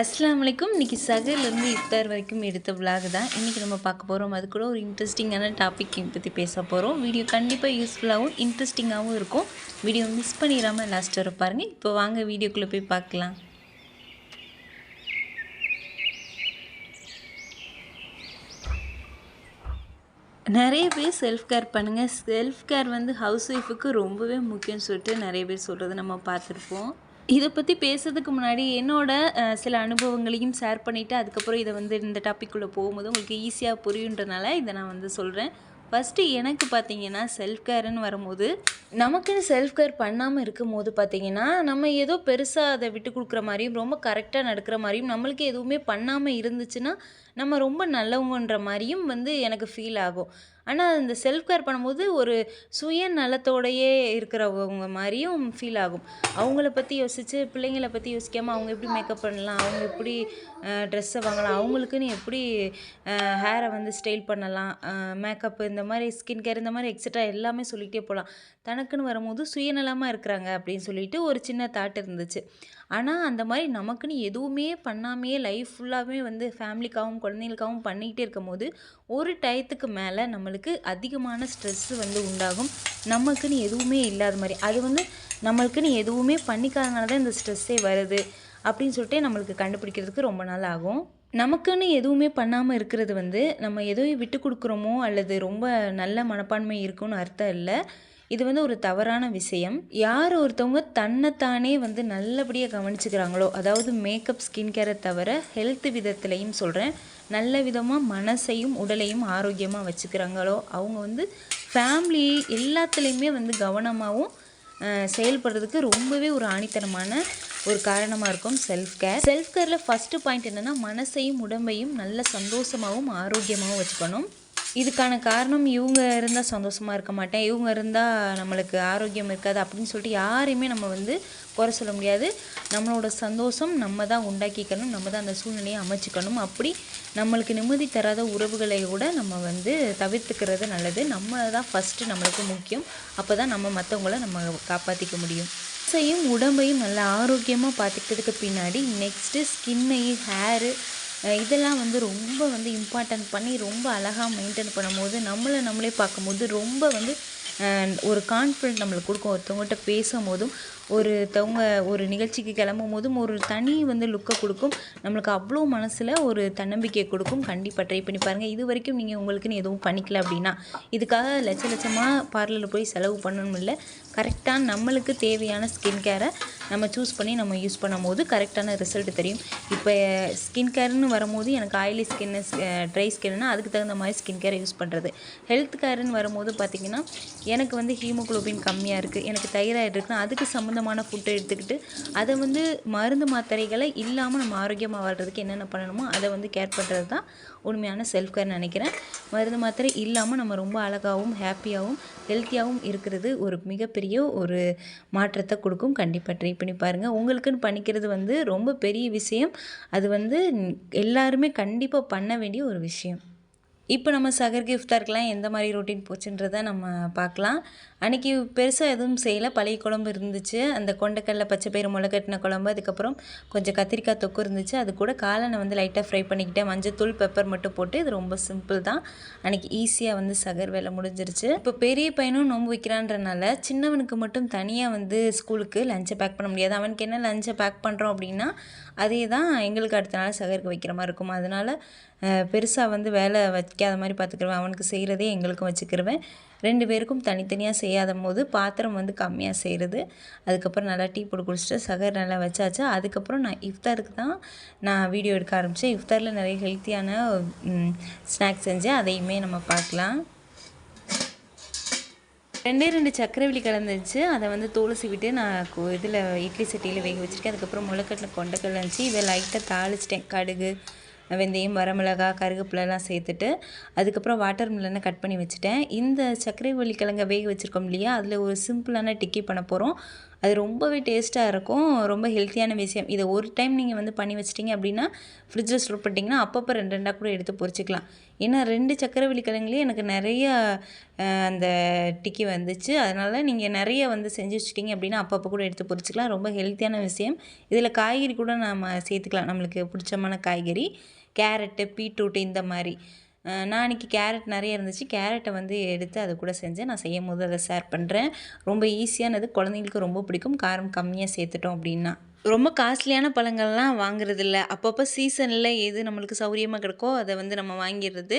அஸ்லாம் வலைக்கும் இன்றைக்கி சகர்லேருந்து இஃப்தார் வரைக்கும் எடுத்த விலாக் தான். இன்றைக்கி நம்ம பார்க்க போகிறோம் அது கூட ஒரு இன்ட்ரெஸ்டிங்கான டாபிக் பற்றி பேச போகிறோம் வீடியோ கண்டிப்பாக யூஸ்ஃபுல்லாகவும் இன்ட்ரெஸ்டிங்காகவும் இருக்கும். வீடியோ மிஸ் பண்ணிடாமல் லாஸ்ட் வர பாருங்கள் இப்போ வாங்க வீடியோக்குள்ளே போய் பார்க்கலாம். நிறைய பேர் செல்ஃப் கேர் பண்ணுங்கள் செல்ஃப் கேர் வந்து ஹவுஸ் ஒய்ஃபுக்கு ரொம்பவே முக்கியம்னு சொல்லிட்டு நிறைய பேர் சொல்கிறத நம்ம பார்த்துருப்போம். இதை பற்றி பேசுறதுக்கு முன்னாடி என்னோட சில அனுபவங்களையும் ஷேர் பண்ணிவிட்டு அதுக்கப்புறம் இதை வந்து இந்த டாப்பிக்குள்ளே போகும்போது உங்களுக்கு ஈஸியாக புரியுன்றனால இதை நான் வந்து சொல்கிறேன் ஃபஸ்ட்டு எனக்கு பார்த்தீங்கன்னா செல்ஃப் கேர்னு வரும்போது நமக்குன்னு செல்ஃப் கேர் பண்ணாமல் இருக்கும் போது பார்த்தீங்கன்னா நம்ம ஏதோ பெருசாக அதை விட்டு கொடுக்குற மாதிரியும் ரொம்ப கரெக்டாக நடக்கிற மாதிரியும் நம்மளுக்கு எதுவுமே பண்ணாமல் இருந்துச்சுன்னா நம்ம ரொம்ப நல்லவங்கன்ற மாதிரியும் வந்து எனக்கு ஃபீல் ஆகும். ஆனால் இந்த செல்ஃப் கேர் பண்ணும்போது ஒரு சுயநலத்தோடையே இருக்கிறவங்க மாதிரியும் ஃபீல் ஆகும். அவங்கள பற்றி யோசித்து பிள்ளைங்கள பற்றி யோசிக்காமல் அவங்க எப்படி மேக்கப் பண்ணலாம் அவங்க எப்படி ட்ரெஸ்ஸை வாங்கலாம் அவங்களுக்குன்னு எப்படி ஹேரை வந்து ஸ்டைல் பண்ணலாம் மேக்கப் இந்த மாதிரி ஸ்கின் கேர் இந்த மாதிரி எக்ஸட்ரா எல்லாமே சொல்லிகிட்டே போகலாம் தனக்குன்னு வரும்போது சுயநலமாக இருக்கிறாங்க அப்படின்னு சொல்லிட்டு ஒரு சின்ன தாட் இருந்துச்சு. ஆனால் அந்த மாதிரி நமக்குன்னு எதுவுமே பண்ணாமையே லைஃப் ஃபுல்லாகவே வந்து ஃபேமிலிக்காகவும் குழந்தைகளுக்காகவும் பண்ணிக்கிட்டே இருக்கும்போது ஒரு டயத்துக்கு மேலே நம்மளுக்கு அதிகமான ஸ்ட்ரெஸ்ஸு வந்து உண்டாகும். நமக்குன்னு எதுவுமே இல்லாத மாதிரி. அது வந்து நம்மளுக்குன்னு எதுவுமே பண்ணிக்காதனால தான் இந்த ஸ்ட்ரெஸ்ஸே வருது அப்படின்னு சொல்லிட்டு நம்மளுக்கு கண்டுபிடிக்கிறதுக்கு ரொம்ப நாள் ஆகும். நமக்குன்னு எதுவுமே பண்ணாமல் இருக்கிறது வந்து நம்ம எதையும் விட்டு கொடுக்குறோமோ அல்லது ரொம்ப நல்ல மனப்பான்மை இருக்குன்னு அர்த்தம் இல்லை. இது வந்து ஒரு தவறான விஷயம். யார் ஒருத்தவங்க தன்னைத்தானே வந்து நல்லபடியாக கவனிச்சுக்கிறாங்களோ அதாவது மேக்கப் ஸ்கின் கேரை தவிர ஹெல்த் விதத்துலையும் சொல்கிறேன் நல்ல விதமாக மனசையும் உடலையும் ஆரோக்கியமாக வச்சுக்கிறாங்களோ அவங்க வந்து ஃபேமிலி எல்லாத்துலேயுமே வந்து கவனமாகவும் செயல்படுறதுக்கு ரொம்பவே ஒரு ஆணித்தனமான ஒரு காரணமாக இருக்கும் செல்ஃப் கேர் செல்ஃப் கேரில் ஃபஸ்ட்டு பாயிண்ட் என்னென்னா மனசையும் உடம்பையும் நல்ல சந்தோஷமாகவும் ஆரோக்கியமாகவும் வச்சுக்கணும். இதுக்கான காரணம் இவங்க இருந்தால் சந்தோஷமாக இருக்க மாட்டேன். இவங்க இருந்தால் நம்மளுக்கு ஆரோக்கியம் இருக்காது அப்படின்னு சொல்லிட்டு யாரையுமே நம்ம வந்து குறை சொல்ல முடியாது. நம்மளோட சந்தோஷம் நம்ம தான் உண்டாக்கிக்கணும். நம்ம தான் அந்த சூழ்நிலையை அமைச்சிக்கணும். அப்படி நம்மளுக்கு நிம்மதி தராத உறவுகளை கூட நம்ம வந்து தவிர்த்துக்கிறது நல்லது. நம்ம தான் ஃபஸ்ட்டு நம்மளுக்கு முக்கியம். அப்போ தான் நம்ம மற்றவங்கள நம்ம காப்பாற்றிக்க முடியும். மனசையும் உடம்பையும் நல்லா ஆரோக்கியமாக பார்த்துக்கிட்டதுக்கு பின்னாடி நெக்ஸ்ட்டு ஸ்கின்னையும் ஹேரு இதெல்லாம் வந்து ரொம்ப வந்து இம்பார்ட்டன்ட் பண்ணி ரொம்ப அழகாக மெயின்டைன் பண்ணும்போது நம்மளை நம்மளே பார்க்கும்போது ரொம்ப வந்து ஒரு கான்ஃபிடென்ட் நம்மளுக்கு கொடுக்கும். ஒருத்தவங்ககிட்ட பேசும்போதும் ஒருத்தவங்க ஒரு நிகழ்ச்சிக்கு கிளம்பும் போதும் ஒரு தனி வந்து லுக்கை கொடுக்கும். நம்மளுக்கு அவ்வளோ மனசில் ஒரு தன்னம்பிக்கையை கொடுக்கும். கண்டிப்பாக ட்ரை பண்ணி பாருங்கள் இது வரைக்கும் நீங்கள் உங்களுக்குன்னு எதுவும் பண்ணிக்கல அப்படின்னா இதுக்காக லட்ச லட்சமாக பார்லரில் போய் செலவு பண்ணணும் இல்லை. கரெக்டாக நம்மளுக்கு தேவையான ஸ்கின் கேரை நம்ம சூஸ் பண்ணி நம்ம யூஸ் பண்ணும்போது கரெக்டான ரிசல்ட் தெரியும். இப்போ ஸ்கின் கேர்னு வரும்போது எனக்கு ஆயிலி ஸ்கின்னு ட்ரை ஸ்கின்னா அதுக்கு தகுந்த மாதிரி ஸ்கின் கேரை யூஸ் பண்ணுறது ஹெல்த் கேர்னு வரும்போது பார்த்திங்கன்னா எனக்கு வந்து ஹீமோகுளோபின் கம்மியாக இருக்குது எனக்கு தைராய்டு இருக்குன்னா அதுக்கு சம்மந்தமான ஃபுட்டை எடுத்துக்கிட்டு அதை வந்து மருந்து மாத்திரைகளை இல்லாமல் நம்ம ஆரோக்கியமாக வாழ்கிறதுக்கு என்னென்ன பண்ணணுமோ அதை வந்து கேர் பண்ணுறது தான் உண்மையான செல்ஃப் கேர் நினைக்கிறேன். மருந்து மாத்திரை இல்லாமல் நம்ம ரொம்ப அழகாகவும் ஹாப்பியாகவும் ஹெல்த்தியாகவும் இருக்கிறது ஒரு மிகப்பெரிய ஒரு மாற்றத்தை கொடுக்கும். கண்டிப்பாக ட்ரை பண்ணி பாருங்கள் உங்களுக்குன்னு பண்ணிக்கிறது வந்து ரொம்ப பெரிய விஷயம். அது வந்து எல்லாருமே கண்டிப்பாக பண்ண வேண்டிய ஒரு விஷயம். இப்போ நம்ம சகர் கிஃப்டாருக்கெலாம் எந்த மாதிரி ரொட்டீன் போச்சுன்றதை நம்ம பார்க்கலாம். அன்றைக்கி பெருசாக எதுவும் செய்யலை. பழைய குழம்பு இருந்துச்சு. அந்த கொண்டைக்கடலை பச்சை பயிறு முளை கட்டின குழம்பு அதுக்கப்புறம் கொஞ்சம் கத்திரிக்காய் தொக்கு இருந்துச்சு. அது கூட காளானை வந்து லைட்டாக ஃப்ரை பண்ணிக்கிட்டேன். மஞ்சத்தூள் பெப்பர் மட்டும் போட்டு இது ரொம்ப சிம்பிள் தான். அன்றைக்கி ஈஸியாக வந்து சகர் வேலை முடிஞ்சிருச்சு. இப்போ பெரிய பையனும் நோன்பு வைக்கிறான்றனால சின்னவனுக்கு மட்டும் தனியாக வந்து ஸ்கூலுக்கு லஞ்சை பேக் பண்ண முடியாது. அவனுக்கு என்ன லஞ்சை பேக் பண்ணுறோம் அப்படின்னா அதே தான் எங்களுக்கு அடுத்த நாள் சகருக்கு வைக்கிற மாதிரி இருக்கும். அதனால் பெருசாக வந்து வேலை வைக்காத மாதிரி பார்த்துக்கிருவேன் அவனுக்கு செய்கிறதே எங்களுக்கும் வச்சுக்கிருவேன். ரெண்டு பேருக்கும் தனித்தனியாக செய்யாத போது பாத்திரம் வந்து கம்மியாக செய்கிறது அதுக்கப்புறம் நல்லா டீ போட்டு குடிச்சிட்டு சகர் நல்லா வச்சாச்சு அதுக்கப்புறம் நான் இஃப்தாருக்கு தான் நான் வீடியோ எடுக்க ஆரம்பித்தேன் இஃப்தாரில் நிறைய ஹெல்த்தியான ஸ்நாக்ஸ் செஞ்சேன். அதையுமே நம்ம பார்க்கலாம். ரெண்டே ரெண்டு சக்கரவள்ளி கலந்துச்சு அதை வந்து தோலை விட்டு நான் இதில் இட்லி சட்டியில் வேக வச்சுருக்கேன். அதுக்கப்புறம் முளைக்கட்டில் கொண்டைக்கடலை இருந்துச்சு. இதை லைட்டாக தாளிச்சிட்டேன். கடுகு வெந்தயம் வரமிளகா கருவேப்பிலலாம் சேர்த்துட்டு அதுக்கப்புறம் வாட்டர் மில்லனை கட் பண்ணி வச்சுட்டேன். இந்த சர்க்கரை வள்ளிக்கிழங்க வேக வச்சுருக்கோம் இல்லையா? அதில் ஒரு சிம்பிளான டிக்கி பண்ண போகிறோம் அது ரொம்பவே டேஸ்ட்டாக இருக்கும். ரொம்ப ஹெல்த்தியான விஷயம். இதை ஒரு டைம் நீங்கள் வந்து பண்ணி வச்சிட்டிங்க அப்படின்னா ஃப்ரிட்ஜில் ஸ்டோர் பண்ணிட்டீங்கன்னா அப்பப்போ ரெண்டு ரெண்டாக கூட எடுத்து பொரிச்சிக்கலாம். ஏன்னா ரெண்டு சக்கரவள்ளி கிழங்குலேயே எனக்கு நிறைய அந்த டிக்கி வந்துச்சு. அதனால் நீங்கள் நிறைய வந்து செஞ்சு வச்சிட்டிங்க அப்படின்னா அப்பப்போ கூட எடுத்து பொறிச்சிக்கலாம் ரொம்ப ஹெல்த்தியான விஷயம். இதில் காய்கறி கூட நம்ம சேர்த்துக்கலாம். நம்மளுக்கு பிடிச்சமான காய்கறி. கேரட்டு பீட்ரூட்டு இந்த மாதிரி. நான் அன்றைக்கி கேரட் நிறைய இருந்துச்சு. கேரட்டை வந்து எடுத்து அது கூட செஞ்சேன் நான் செய்யும் போது அதை ஷேர் பண்ணுறேன் ரொம்ப ஈஸியானது குழந்தைங்களுக்கு ரொம்ப பிடிக்கும். காரம் கம்மியாக சேர்த்துட்டோம் அப்படின்னா. ரொம்ப காஸ்ட்லியான பழங்கள்லாம் வாங்குறதில்ல. அப்பப்போ சீசனில் எது நம்மளுக்கு சௌரியமாக கிடைக்கோ அதை வந்து நம்ம வாங்கிடுறது.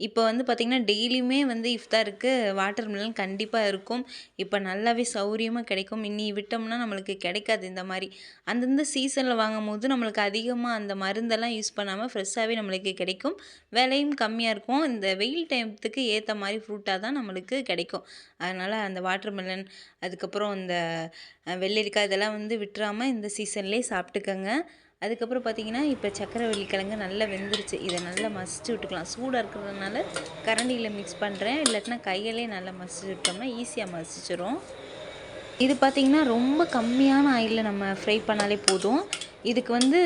இப்போ வந்து பார்த்திங்கன்னா டெய்லியுமே வந்து இஃப்தாருக்கு வாட்டர் மிலன் கண்டிப்பாக இருக்கும். இப்போ நல்லாவே சௌரியமாக கிடைக்கும். இன்னி விட்டோம்னா நம்மளுக்கு கிடைக்காது இந்த மாதிரி. அந்தந்த சீசனில் வாங்கும் போது நம்மளுக்கு அதிகமாக அந்த மருந்தெல்லாம் யூஸ் பண்ணாமல் ஃப்ரெஷ்ஷாகவே நம்மளுக்கு கிடைக்கும். விலையும் கம்மியாக இருக்கும். இந்த வெயில் டைமத்துக்கு ஏற்ற மாதிரி ஃப்ரூட்டாக தான் நம்மளுக்கு கிடைக்கும். அதனால் அந்த வாட்டர் மிலன் அதுக்கப்புறம் இந்த வெள்ளரிக்காய் இதெல்லாம் வந்து விட்டுறாமல் இந்த சீசன்லேயே சாப்பிட்டுக்கங்க. அதுக்கப்புறம் பார்த்தீங்கன்னா இப்போ சக்கரவள்ளி கிழங்கு நல்லா வெந்துருச்சு. இதை நல்லா மசிச்சு விட்டுக்கலாம். சூடாக இருக்கிறதுனால கரண்டியில் மிக்ஸ் பண்ணுறேன் இல்லாட்டினா கையிலே நல்லா மசிச்சு விட்டோம்னா ஈஸியாக மசிச்சிடும் இது பார்த்திங்கன்னா ரொம்ப கம்மியான ஆயிலில் நம்ம ஃப்ரை பண்ணாலே போதும். இதுக்கு வந்து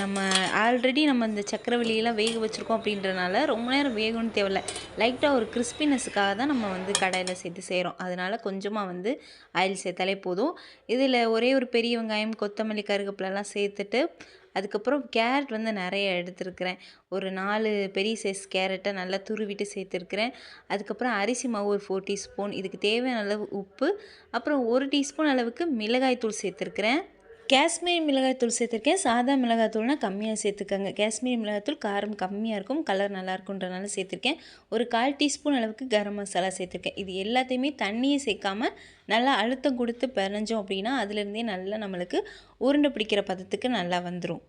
நம்ம ஆல்ரெடி நம்ம இந்த சக்கரவள்ளியெல்லாம் வேக வச்சுருக்கோம் அப்படின்றனால ரொம்ப நேரம் வேகணும்னு தேவையில்ல. லைட்டாக ஒரு கிறிஸ்பினஸுக்காக தான் நம்ம வந்து கடையில் சேர்த்து செய்கிறோம் அதனால் கொஞ்சமாக வந்து ஆயில் சேர்த்தாலே போதும். இதில் ஒரே ஒரு பெரிய வெங்காயம் கொத்தமல்லி கருகப்பிலலாம் சேர்த்துட்டு அதுக்கப்புறம் கேரட் வந்து நிறைய எடுத்துருக்கிறேன். ஒரு நாலு பெரிய சைஸ் கேரட்டை நல்லா துருவிட்டு சேர்த்துருக்கிறேன். அதுக்கப்புறம் அரிசி மாவு ஒரு ஃபோர் டீஸ்பூன் இதுக்கு தேவையான அளவு உப்பு. அப்புறம் ஒரு டீஸ்பூன் அளவுக்கு மிளகாய்த்தூள் சேர்த்துருக்கிறேன். காஷ்மீரி மிளகாய்த்தூள் சேர்த்துருக்கேன். சாதா மிளகாய்த்தூள்னால் கம்மியாக சேர்த்துக்கோங்க. காஷ்மீரி மிளகாய்த்தூள் காரம் கம்மியாக இருக்கும். கலர் நல்லா இருக்குன்றனால சேர்த்துருக்கேன். ஒரு கால் டீஸ்பூன் அளவுக்கு கரம் மசாலா சேர்த்துருக்கேன். இது எல்லாத்தையுமே தண்ணியை சேர்க்காம நல்லா அழுத்தம் கொடுத்து பிணைஞ்சோம் அப்படின்னா அதுலேருந்தே நல்லா நம்மளுக்கு உருண்டை பிடிக்கிற பதத்துக்கு நல்லா வந்துடும்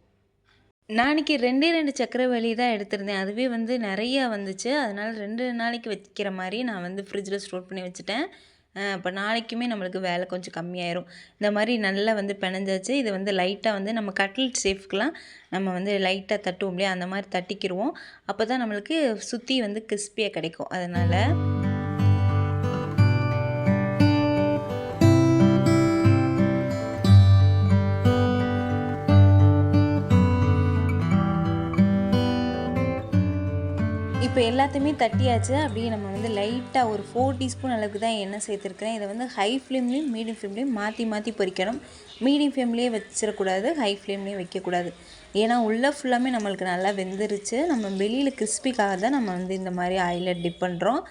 நாளைக்கு ரெண்டே ரெண்டு சக்கரவள்ளி தான் எடுத்திருந்தேன். அதுவே வந்து நிறையா வந்துச்சு. அதனால் ரெண்டு நாளைக்கு வைக்கிற மாதிரி நான் வந்து ஃப்ரிட்ஜில் ஸ்டோர் பண்ணி வச்சுட்டேன். இப்போ நாளைக்குமே நம்மளுக்கு வேலை கொஞ்சம் கம்மியாயிரும். இந்த மாதிரி நல்லா வந்து பிணைஞ்சாச்சு. இதை வந்து லைட்டாக வந்து நம்ம கட்லெட் சேஃப்க்கெலாம் நம்ம வந்து லைட்டாக தட்டுவோம் இல்லையா? அந்த மாதிரி தட்டிக்கிடுவோம் அப்போ தான் நம்மளுக்கு சுற்றி வந்து கிறிஸ்பியாக கிடைக்கும். அதனால் எல்லாத்தையுமே தட்டியாச்சு. அப்படியே நம்ம வந்து லைட்டாக ஒரு ஃபோர் டீஸ்பூன் அளவுக்கு தான் எண்ணெய் சேர்த்துருக்கிறேன். இதை வந்து ஹை ஃப்ளேம்லேயும் மீடியம் ஃப்ளேம்லேயும் மாற்றி மாற்றி பொரிக்கணும் மீடியம் ஃப்ளேம்லேயே வச்சிடக்கூடாது ஹை ஃப்ளேம்லேயும் வைக்கக்கூடாது. ஏன்னா உள்ளே ஃபுல்லாமே நம்மளுக்கு நல்லா வெந்துருச்சு. நம்ம வெளியில் கிறிஸ்பிக்காக தான் நம்ம வந்து இந்த மாதிரி ஆயிலில் டிப் பண்ணுறோம்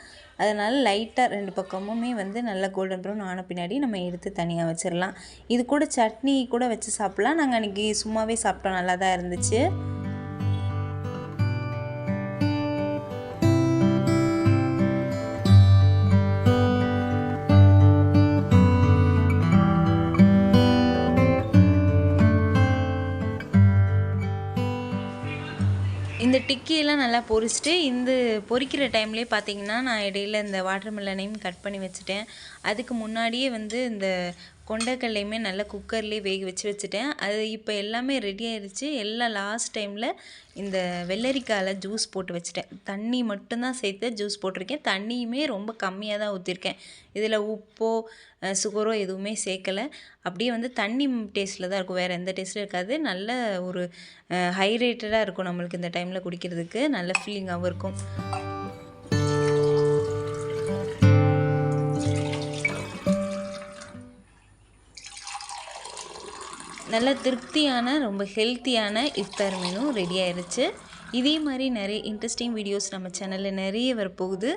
அதனால் லைட்டாக ரெண்டு பக்கமுமே வந்து நல்லா கோல்டன் ப்ரௌன் ஆன பின்னாடி நம்ம எடுத்து தனியாக வச்சிடலாம். இது கூட சட்னி கூட வச்சு சாப்பிட்லாம். நாங்கள் அன்றைக்கி சும்மாவே சாப்பிட்டோம். நல்லா தான் இருந்துச்சு. இந்த நல்லா பொரிச்சிட்டு இந்த பொரிக்கிற டைம்லேயே பார்த்தீங்கன்னா நான் இடையில இந்த வாட்டர் மெலனையும் கட் பண்ணி வச்சுட்டேன். அதுக்கு முன்னாடியே வந்து இந்த கொண்டைக்கல்லையுமே நல்லா குக்கர்லேயே வேக வச்சு வச்சுட்டேன். அது இப்போ எல்லாமே ரெடி ஆயிடுச்சு எல்லாம் லாஸ்ட் டைமில் இந்த வெள்ளரிக்காயில் ஜூஸ் போட்டு வச்சுட்டேன். தண்ணி மட்டும்தான் சேர்த்து ஜூஸ் போட்டிருக்கேன். தண்ணியுமே ரொம்ப கம்மியாக தான் ஊற்றிருக்கேன் இதில் உப்போ சுகரோ எதுவுமே சேர்க்கலை. அப்படியே வந்து தண்ணி டேஸ்ட்டில் தான் இருக்கும். வேறு எந்த டேஸ்ட்டும் இருக்காது. நல்ல ஒரு ஹைரேட்டடாக இருக்கும் நம்மளுக்கு இந்த டைமில் குடிக்கிறதுக்கு. நல்ல ஃபீலிங்காகவும் இருக்கும். நல்ல திருப்தியான ரொம்ப ஹெல்த்தியான இஃப்தார் மெனு ரெடி ஆயிடுச்சு இதே மாதிரி நிறைய இன்ட்ரெஸ்டிங் வீடியோஸ் நம்ம சேனலில் நிறைய வரப்போகுது.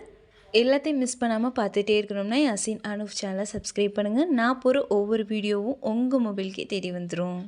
எல்லாத்தையும் மிஸ் பண்ணாமல் பார்த்துட்டே இருக்கணும்னா யாசின் அனுப் சேனலை சப்ஸ்கிரைப் பண்ணுங்கள் நான் போகிற ஒவ்வொரு வீடியோவும் உங்கள் மொபைலுக்கே தேடி வந்துடும்